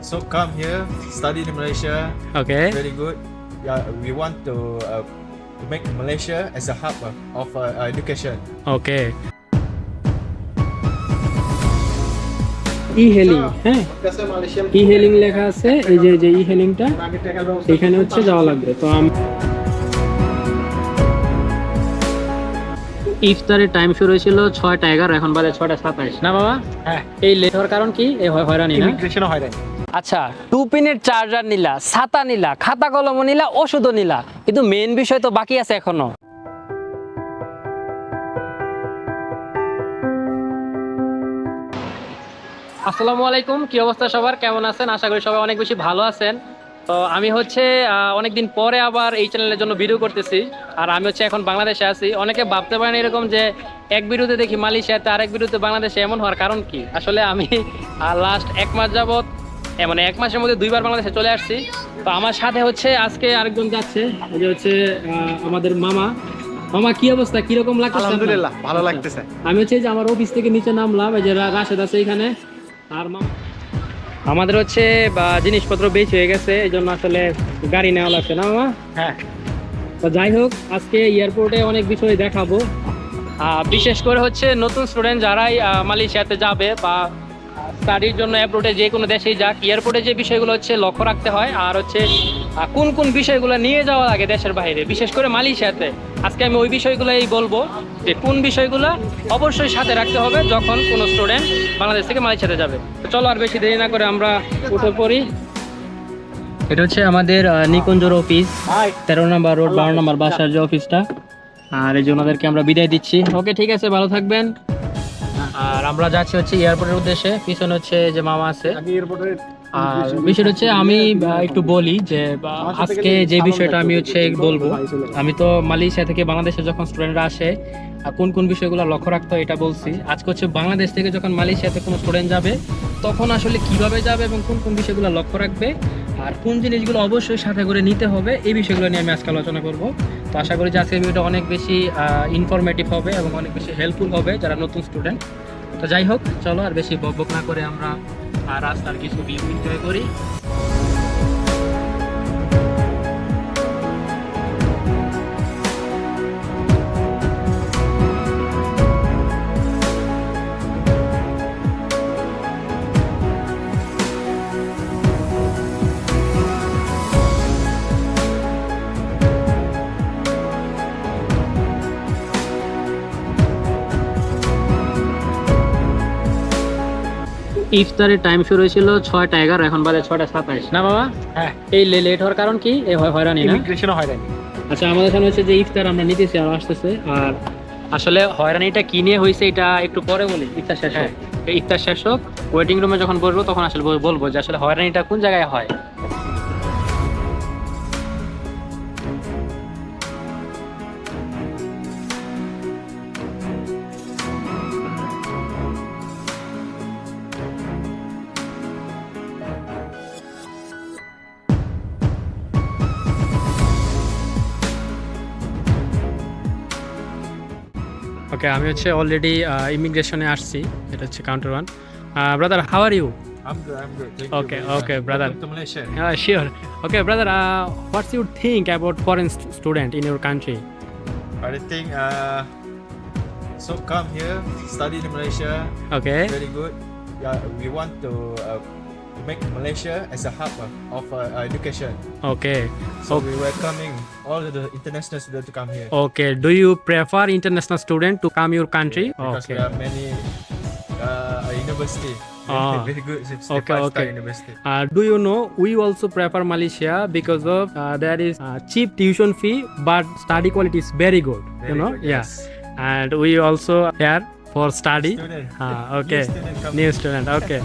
So come here, study in Malaysia, okay very good. Yeah, we want to, uh, to make Malaysia as a hub uh, of uh, education. Okay e hailing হ্যাঁ ই healing লেখা আছে এই যে যে ই হেলিংটা এখানে হচ্ছে যাওয়া লাগবে। তো আম ইফতারের টাইম শুরু হয়েছিল ছয়টা এগারো এখন বাজে ছয়টা সাতাইশ। না বাবা? হ্যাঁ। এই লেট হওয়ার কারণ কি? এই হয়- হয়রানি না? হয়রানি। আচ্ছা টু পিনের চার্জার নিলা, ছাতা নিলা, খাতা কলম নিলা, ওষুধও নিলা। কিন্তু মেন বিষয় তো বাকি আছে এখনও। আসসালামু আলাইকুম, কি অবস্থা সবার? কেমন আছেন? আশা করি সবাই অনেক বেশি ভালো আছেন। তো আমি হচ্ছে অনেকদিন পরে আবার এই চ্যানেলের জন্য ভিডিও করতেছি। আর আমি হচ্ছে এখন বাংলাদেশে আছি। অনেকে ভাবতে পারেন এরকম যে, এক ভিডিওতে দেখি মালয়েশিয়াতে আরেক ভিডিওতে বাংলাদেশে এমন হওয়ার কারণ কি? আসলে আমি লাস্ট এক মাস যাবত মানে এক মাসের মধ্যে দুইবার বাংলাদেশে চলে আসছি। তো আমার সাথে হচ্ছে আজকে আরেকজন যাচ্ছে যে হচ্ছে আমাদের মামা। মামা কি অবস্থা? কীরকম লাগছে আলহামদুলিল্লাহ ভালো লাগতেছে। আমি হচ্ছে যে আমার অফিস থেকে নিচে নামলাম এই যে রাশেদ আছে এখানে। আর মামা আমাদের হচ্ছে বা জিনিসপত্র বেশি হয়ে গেছে এই জন্য আসলে গাড়ি নেওয়া লাগছে না মামা? হ্যাঁ। তো যাই হোক আজকে এয়ারপোর্টে অনেক বিষয় দেখাবো। বিশেষ করে হচ্ছে নতুন স্টুডেন্ট যারাই মালয়েশিয়াতে যাবে বা স্টাডির জন্য অ্যাপ্রোটে যে কোনো দেশেই যাক এয়ারপোর্টে যে বিষয়গুলো হচ্ছে লক্ষ্য রাখতে হয় আর হচ্ছে কোন কোন বিষয়গুলো নিয়ে যাওয়া লাগে দেশের বাইরে বিশেষ করে মালয়েশিয়াতে। আজকে আমি ওই বিষয়গুলোই বলব যে কোন বিষয়গুলো অবশ্যই সাথে রাখতে হবে যখন কোনো স্টুডেন্ট বাংলাদেশ থেকে মালয়েশিয়াতে যাবে। তো চলো আর বেশি দেরি না করে আমরা উঠে পড়ি। এটা হচ্ছে আমাদের নিকুঞ্জর অফিস তেরো নম্বর রোড বারো নম্বর বাসার যে অফিসটা আর এই যে ওনাদেরকে আমরা বিদায় দিচ্ছি। ওকে ঠিক আছে ভালো থাকবেন। আর আমরা যাচ্ছি হচ্ছে এয়ারপোর্টের উদ্দেশ্যে পিছনে হচ্ছে যে মামা আছে। আর বিষয়টা হচ্ছে আমি একটু বলি যে আজকে যে বিষয়টা আমি হচ্ছে বলব আমি তো মালয়েশিয়া থেকে বাংলাদেশে যখন স্টুডেন্টরা আসে কোন কোন বিষয়গুলো লক্ষ্য রাখতে হয় এটা বলছি। আজকে হচ্ছে বাংলাদেশ থেকে যখন মালয়েশিয়াতে কোনো স্টুডেন্ট যাবে তখন আসলে কীভাবে যাবে এবং কোন কোন বিষয়গুলো লক্ষ্য রাখবে আর কোন জিনিসগুলো অবশ্যই সাথে করে নিতে হবে এই বিষয়গুলো নিয়ে আমি আজকে আলোচনা করব। তো আশা করি যে আজকের ভিডিওটা অনেক বেশি ইনফরমেটিভ হবে এবং অনেক বেশি হেল্পফুল হবে যারা নতুন স্টুডেন্ট তো যাই হোক, চলো আর বেশি বক বক না করে আমরা আর রাস্তার কিছু ভিউ এনজয় করি। ইফতারের টাইম শুরু হয়েছিল ছয়টা এগারো এখন বাজে ছয়টা সাতাইশ। না বাবা? হ্যাঁ। এই লেট হওয়ার কারণ কি? এই হয়- হয়রানি না? ইমিগ্রেশনও হয়রানি। আচ্ছা আমাদের এখানে হচ্ছে যে ইফতার আমরা নিতেছি আর আসতেছে। আর আসলে হয়রানিটা কি নিয়ে হয়েছে এটা একটু পরে বলি। ইফতার শেষ হোক। ইফতার শেষ হোক ওয়েটিং রুমে যখন বসবো তখন আসলে বলব যে আসলে হয়রানিটা কোন জায়গায় হয়? ওকে আমি হচ্ছে অলরেডি ইমিগ্রেশনে আসছি এটা হচ্ছে counter one brother how are you Malaysia. Uh, sure. Okay, brother, uh, what's your think about foreign st- student in your country? I think, uh, so come here, study in Malaysia, Okay. very good. Yeah, we want to, uh, to make Malaysia as a hub of uh, education. Okay. So Okay. we welcoming all the international students to come here. Okay. Do you prefer international student to come your country? Because Okay. there are many uh, university. Ah. Very good. It's Okay, okay, university. Uh, do you know we also prefer Malaysia because of uh, there is uh, cheap tuition fee but study quality is very good. you Very know, good, yeah. yes. And we also here for study হ্যাঁ okay. New student come new student okay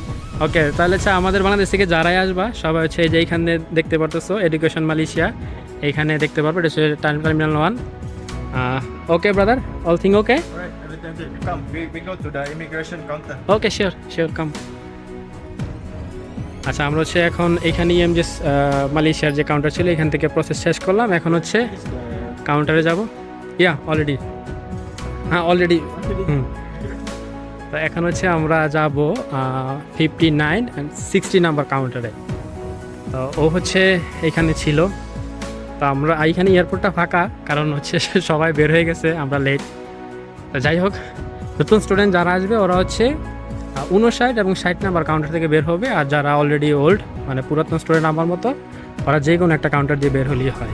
okay তাহলে হচ্ছে আমাদের বাংলাদেশ থেকে যারাই আসবা সবাই হচ্ছে এই যে এইখানে দেখতে পারতেছো এডুকেশন মালয়েশিয়া এইখানে দেখতে পারব এটা হচ্ছে time terminal one okay brother all thing okay Alright, everything good. Come, we, we go to the immigration counter. Okay sure sure come আচ্ছা আমরা হচ্ছে এখন এখানে ইএমজেস মালয়েশিয়ার যে কাউন্টার ছিল এখান থেকে প্রসেস শেষ করলাম। এখন হচ্ছে কাউন্টারে যাব। ইয়া অলরেডি হ্যাঁ অলরেডি হুম। তো এখন হচ্ছে আমরা যাব fifty nine and sixty number কাউন্টারে তো ও হচ্ছে এখানে ছিল। তো আমরা এইখানে এয়ারপোর্টটা ফাঁকা, কারণ হচ্ছে সবাই বের হয়ে গেছে, আমরা লেট তো যাই হোক, নতুন স্টুডেন্ট যারা আসবে, ওরা হচ্ছে উনষাট এবং ষাট নাম্বার কাউন্টার থেকে বের হবে, আর যারা অলরেডি ওল্ড মানে পুরাতন স্টুডেন্ট আমার মতো, ওরা যে কোনো একটা কাউন্টার দিয়ে বের হলেই হয়।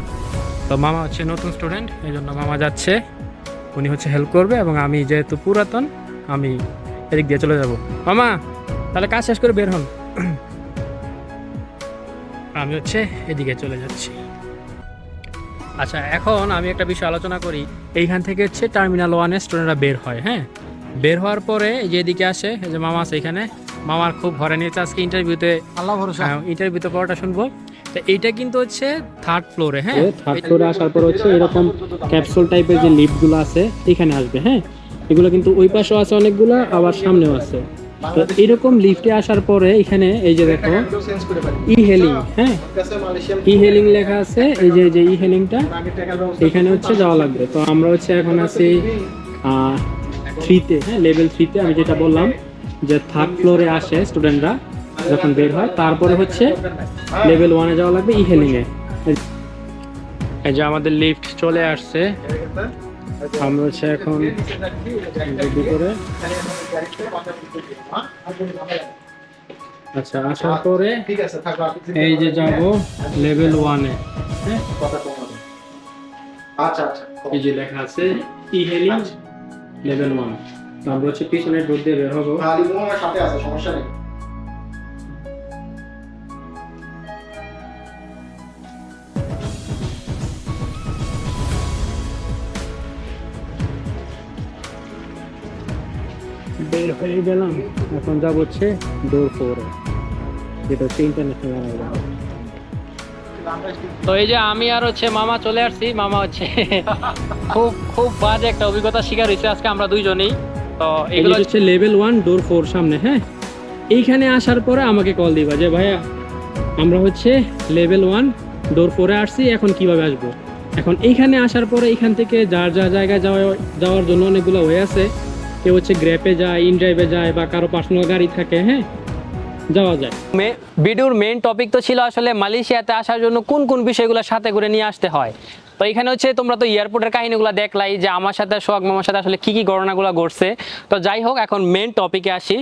তো মামা হচ্ছে নতুন স্টুডেন্ট এই জন্য মামা যাচ্ছে। উনি হচ্ছে হেল্প করবে এবং আমি যেহেতু পুরাতন, আমি এদিক দিয়ে চলে যাব। মামা তাহলে কাজ শেষ করে বের হন। আমি হচ্ছে এদিকে চলে যাচ্ছি। আচ্ছা এখন আমি একটা বিষয় আলোচনা করি। এইখান থেকে হচ্ছে টার্মিনাল ওয়ানে স্টুডেন্টরা বের হয় হ্যাঁ? বের হওয়ার পরে যে এদিকে আসে এই যে মামা আছে এখানে। মামার খুব ভরে নিয়েছে আজকে ইন্টারভিউতে আল্লাহ ভরসা। ইন্টারভিউতে পড়াটা শুনব। তো এইটা কিন্তু হচ্ছে থার্ড ফ্লোরে হ্যাঁ? থার্ড ফ্লোরে আসার পর হচ্ছে এরকম ক্যাপসুল টাইপের যে লিফটগুলো আছে এখানে আসবে হ্যাঁ? এগুলো কিন্তু ওই পাশেও আছে অনেকগুলো, আবার সামনেও আছে। তো এরকম লিফটে আসার পরে এখানে এই যে দেখো ই হেলিং হ্যাঁ? ই হেলিং লেখা আছে, এই যে যে ই হেলিংটা এখানে হচ্ছে যাওয়া লাগবে। তো আমরা হচ্ছে এখন আছি থ্রিতে হ্যাঁ লেভেল থ্রিতে আমি যেটা বললাম যে থার্ড ফ্লোরে আসে স্টুডেন্টরা যখন বের হয়, তারপরে হচ্ছে লেভেল ওয়ানে যাওয়া লাগবে ই হেলিংয়ে এই যে আমাদের লিফট চলে আসছে। আমরা হচ্ছে এখন ভিতরে আচ্ছা আসার পরে এই যে যাব লেভেল ওয়ানে হ্যাঁ? আচ্ছা আচ্ছা এই যে লেখা আছে ই হেলিং লেভেল ওয়ান আমরা হচ্ছে পিছনে ডোর দিয়ে বের হব। সাথে আছে সমস্যা নেই। বের হয়ে গেলাম এখন যাব হচ্ছে ডোর ফোরে। যেটা হচ্ছে ইন্টারন্যাশনাল তো এই যে আমি আর হচ্ছে মামা চলে আসছি মামা হচ্ছে খুব খুব বাজে একটা অভিজ্ঞতা শিকার হয়েছে আজকে আমরা দুইজনেই। তো এগুলো হচ্ছে লেভেল ওয়ান ডোর ফোর সামনে হ্যাঁ? এইখানে আসার পরে আমাকে কল দিবা যে ভাইয়া আমরা হচ্ছে লেভেল ওয়ান ডোর ফোরে আসছি এখন কীভাবে আসব? এখন এইখানে আসার পরে এইখান থেকে যার যা জায়গায় যাওয়া যাওয়ার জন্য অনেকগুলো হয়ে আছে। কেউ হচ্ছে গ্র্যাপে যায় ইন ড্রাইভে যায় বা কারও পার্সোনাল গাড়ি থাকে হ্যাঁ? যাওয়া যায়। ভিডিওর মেন টপিক তো ছিল আসলে মালয়েশিয়াতে আসার জন্য কোন কোন বিষয়গুলো সাথে করে নিয়ে আসতে হয়? তো এখানে হচ্ছে তোমরা তো এয়ারপোর্টের কাহিনীগুলো দেখলাই যে আমার সাথে, সোহাগ মামার সাথে আসলে কি কি ঘটনাগুলো ঘটছে। তো যাই হোক, এখন মেন টপিকে আসি।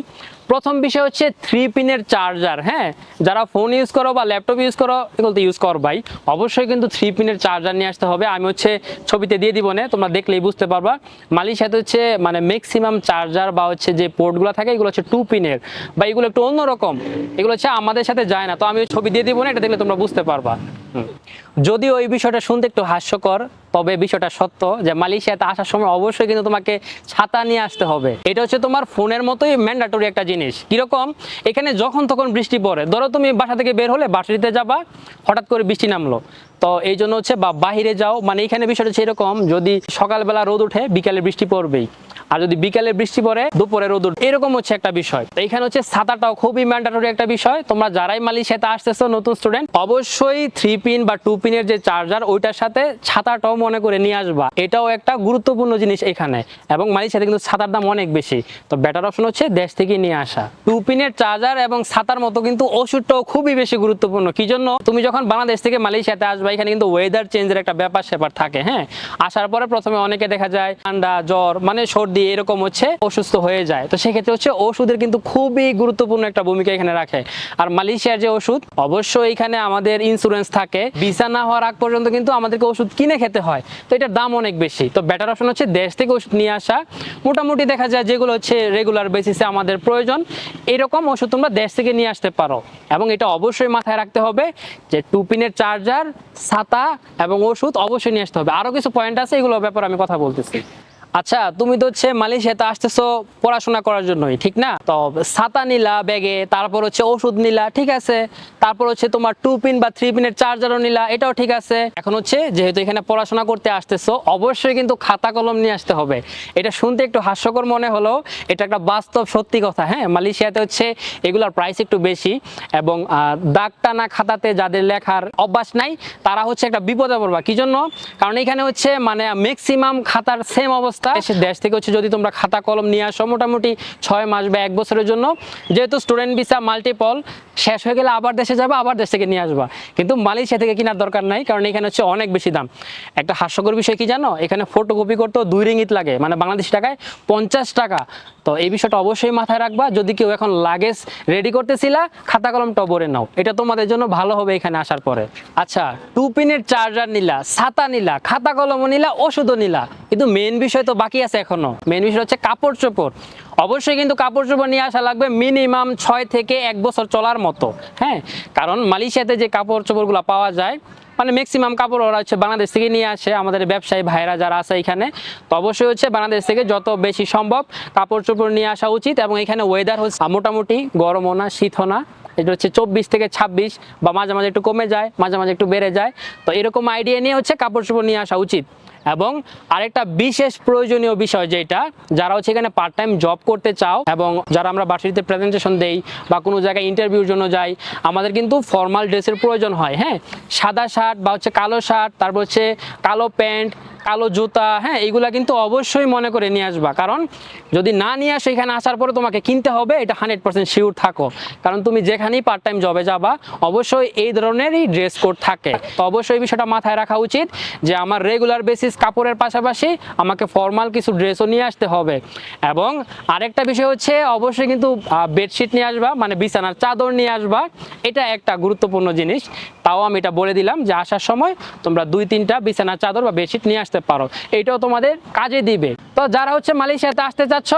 প্রথম বিষয় হচ্ছে থ্রি পিনের চার্জার হ্যাঁ? যারা ফোন ইউজ করো বা ল্যাপটপ ইউজ করো, এগুলো তো ইউজ করবাই অবশ্যই কিন্তু থ্রি পিনের চার্জার নিয়ে আসতে হবে। আমি হচ্ছে ছবিতে দিয়ে দিব না, তোমরা দেখলেই বুঝতে পারবা। মালয়েশিয়াতে হচ্ছে মানে ম্যাক্সিমাম চার্জার বা হচ্ছে যে পোর্টগুলো থাকে, এগুলো হচ্ছে টু পিনের বা এগুলো একটু অন্যরকম। এগুলো হচ্ছে আমাদের সাথে যায় না। তো আমি ছবি দিয়ে দিব না, এটা দেখলে তোমরা বুঝতে পারবা। যদিও এই বিষয়টা শুনতে একটু হাস্যকর তবে বিষয়টা সত্য যে মালয়েশিয়াতে আসার সময় অবশ্যই কিন্তু তোমাকে ছাতা নিয়ে আসতে হবে। এটা হচ্ছে তোমার ফোনের মতোই ম্যান্ডাটরি একটা জিনিস। কীরকম? এখানে যখন তখন বৃষ্টি পড়ে। ধরো তুমি বাসা থেকে বের হলে বাসারিতে যাবা, হঠাৎ করে বৃষ্টি নামলো। তো এই জন্য হচ্ছে বা বাহিরে যাও মানে এখানে বিষয়টা হচ্ছে এরকম, যদি সকালবেলা রোদ উঠে বিকালে বৃষ্টি পড়বেই। আর যদি বিকালে বৃষ্টি পড়ে, দুপুরে রোদ উঠে এরকম হচ্ছে একটা বিষয়। তো এখানে হচ্ছে ছাতাটাও খুবই ম্যান্ডাটরি একটা বিষয়। তোমরা যারাই মালয়েশিয়াতে আসতেছো, নতুন স্টুডেন্ট অবশ্যই থ্রি পিন বা টু পিনের যে চার্জার ওইটার সাথে ছাতাটাও মনে করে নিয়ে আসবা, এটাও একটা গুরুত্বপূর্ণ জিনিস এখানে। এবং মালয়েশিয়াতে কিন্তু ছাতার দাম অনেক বেশি। তো বেটার অপশন হচ্ছে দেশ থেকে নিয়ে আসা। টু পিনের চার্জার এবং ছাতার মতো কিন্তু ওষুধটাও খুবই বেশি গুরুত্বপূর্ণ। কি জন্য? তুমি যখন বাংলাদেশ থেকে মালয়েশিয়াতে আসবা, এখানে কিন্তু ওয়েদার চেঞ্জের একটা ব্যাপার স্যাপার থাকে হ্যাঁ? আসার পরে প্রথমে অনেকে দেখা যায় ঠান্ডা, জ্বর মানে সর্দি, এরকম হচ্ছে অসুস্থ হয়ে যায়। তো সেক্ষেত্রে হচ্ছে ওষুধের কিন্তু খুবই গুরুত্বপূর্ণ একটা ভূমিকা এখানে রাখে। আর মালয়েশিয়ার যে ওষুধ, অবশ্যই এখানে আমাদের ইন্স্যুরেন্স থাকে। ভিসা না হওয়ার আগ পর্যন্ত কিন্তু আমাদেরকে ওষুধ কিনে খেতে হয়। তো এটার দাম অনেক বেশি। তো বেটার অপশন হচ্ছে দেশ থেকে ওষুধ নিয়ে আসা। মোটামুটি দেখা যায় যেগুলো হচ্ছে রেগুলার বেসিসে আমাদের প্রয়োজন। এরকম ওষুধ তোমরা দেশ থেকে নিয়ে আসতে পারো। এবং এটা অবশ্যই মাথায় রাখতে হবে যে টুপিনের চার্জার ছাতা এবং ওষুধ অবশ্যই নিয়ে আসতে হবে। আরও কিছু পয়েন্ট আছে, এগুলোর ব্যাপারে আমি কথা বলতেছি। আচ্ছা তুমি তো হচ্ছে মালয়েশিয়াতে আসতেছো পড়াশোনা করার জন্যই, ঠিক না? তো ছাতা নিলা, ব্যাগে, তারপর হচ্ছে ওষুধ নিলা, ঠিক আছে? তারপর হচ্ছে তোমার টু পিন বা থ্রি পিনের চার্জারও নিলা, এটাও ঠিক আছে। এখন হচ্ছে যেহেতু এখানে পড়াশোনা করতে আসতেছো, অবশ্যই কিন্তু খাতা কলম নিয়ে আসতে হবে। এটা শুনতে একটু হাস্যকর মনে হলো এটা একটা বাস্তব সত্যি কথা হ্যাঁ? মালয়েশিয়াতে হচ্ছে এগুলোর প্রাইস একটু বেশি এবং দাগ টানা খাতাতে যাদের লেখার অভ্যাস নাই, তারা হচ্ছে একটা বিপদে পড়বা। কি জন্য? কারণ এখানে হচ্ছে মানে ম্যাক্সিমাম খাতার সেম অবস্থা অবস্থা। সে দেশ থেকে হচ্ছে যদি তোমরা খাতা কলম নিয়ে আসো, মোটামুটি ছয় মাস বা এক বছরের জন্য, যেহেতু স্টুডেন্ট ভিসা মাল্টিপল শেষ হয়ে গেলে আবার দেশে যাবে, আবার দেশ থেকে নিয়ে আসবা। কিন্তু মালয়েশিয়া থেকে কেনার দরকার নাই, কারণ এখানে হচ্ছে অনেক বেশি দাম। একটা হাস্যকর বিষয় কি জানো? এখানে ফটোকপি করতেও দুই রিঙ্গিত লাগে মানে বাংলাদেশি টাকায় পঞ্চাশ টাকা। তো এই বিষয়টা অবশ্যই মাথায় রাখবা, যদি কেউ এখন লাগেজ রেডি করতেছিলা, খাতা কলমটা ভরে নাও। এটা তোমাদের জন্য ভালো হবে এখানে আসার পরে। আচ্ছা টু পিনের চার্জার নিলা, ছাতা নিলা, খাতা কলমও নিলা, ওষুধও নিলা। কিন্তু মেন বিষয় তো বাকি আছে এখনও। মেন বিষয় হচ্ছে কাপড় চোপড়। অবশ্যই কিন্তু কাপড় চোপড় নিয়ে আসা লাগবে মিনিমাম ছয় থেকে এক বছর চলার মতো হ্যাঁ? কারণ মালয়েশিয়াতে যে কাপড় চোপড়গুলো পাওয়া যায় মানে ম্যাক্সিমাম কাপড় ওরা হচ্ছে বাংলাদেশ থেকে নিয়ে আসে, আমাদের ব্যবসায়ী ভাইরা যারা আছে এখানে। তো অবশ্যই হচ্ছে বাংলাদেশ থেকে যত বেশি সম্ভব কাপড় চোপড় নিয়ে আসা উচিত এবং এখানে ওয়েদার হচ্ছে মোটামুটি গরমও না শীতও না। এটা হচ্ছে চব্বিশ থেকে ছাব্বিশ বা মাঝে মাঝে একটু কমে যায়, মাঝে মাঝে একটু বেড়ে যায়। তো এরকম আইডিয়া নিয়ে হচ্ছে কাপড় চোপড় নিয়ে আসা উচিত। এবং আরেকটা বিশেষ প্রয়োজনীয় বিষয় যেটা, যারা হচ্ছে এখানে পার্ট টাইম জব করতে চাও এবং যারা আমরা বার্ষিকতে প্রেজেন্টেশন দেই বা কোনো জায়গায় ইন্টারভিউর জন্য যাই, আমাদের কিন্তু ফর্মাল ড্রেসের প্রয়োজন হয় হ্যাঁ? সাদা শার্ট বা হচ্ছে কালো শার্ট তারপর হচ্ছে কালো প্যান্ট কালো জুতা হ্যাঁ এইগুলা কিন্তু অবশ্যই মনে করে নিয়ে আসবা। কারণ যদি না নিয়ে আসো, এখানে আসার পরে তোমাকে কিনতে হবে, এটা হান্ড্রেড পার্সেন্ট শিওর থাকো। কারণ তুমি যেখানেই পার্ট টাইম জবে যাবা, অবশ্যই এই ধরনেরই ড্রেস কোড থাকে। তো অবশ্যই বিষয়টা মাথায় রাখা উচিত যে আমার রেগুলার বেসিস কাপড়ের পাশাপাশি আমাকে ফর্মাল কিছু ড্রেসও নিয়ে আসতে হবে। এবং আরেকটা বিষয় হচ্ছে, অবশ্যই কিন্তু বেডশিট নিয়ে আসবা মানে বিছানার চাদর নিয়ে আসবা। এটা একটা গুরুত্বপূর্ণ জিনিস। তাও আমি এটা বলে দিলাম যে আসার সময় তোমরা দুই তিনটা বিছানার চাদর বা বেডশিট নিয়ে আসতে পারো। এটাও তোমাদের কাজে দিবে। তো যারা হচ্ছে মালয়েশিয়াতে আসতে চাচ্ছ,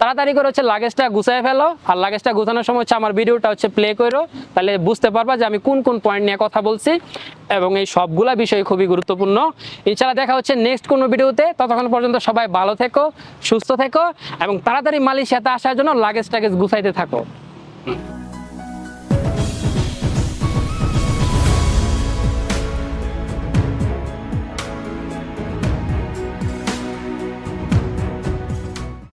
তাড়াতাড়ি করে হচ্ছে লাগেজটা গুছাই ফেলো। আর লাগেজটা গুছানোর সময় হচ্ছে আমার ভিডিওটা হচ্ছে প্লে করো। তাহলে বুঝতে পারবা যে আমি কোন কোন পয়েন্ট নিয়ে কথা বলছি এবং এই সবগুলা বিষয় খুবই গুরুত্বপূর্ণ। ইনশাআল্লাহ দেখা হচ্ছে নেক্সট কোনো ভিডিওতে ততক্ষণ পর্যন্ত সবাই ভালো থেকো, সুস্থ থেকো এবং তাড়াতাড়ি মালয়েশিয়াতে আসার জন্য লাগেজ টাগেজ গুছাইতে থাকো।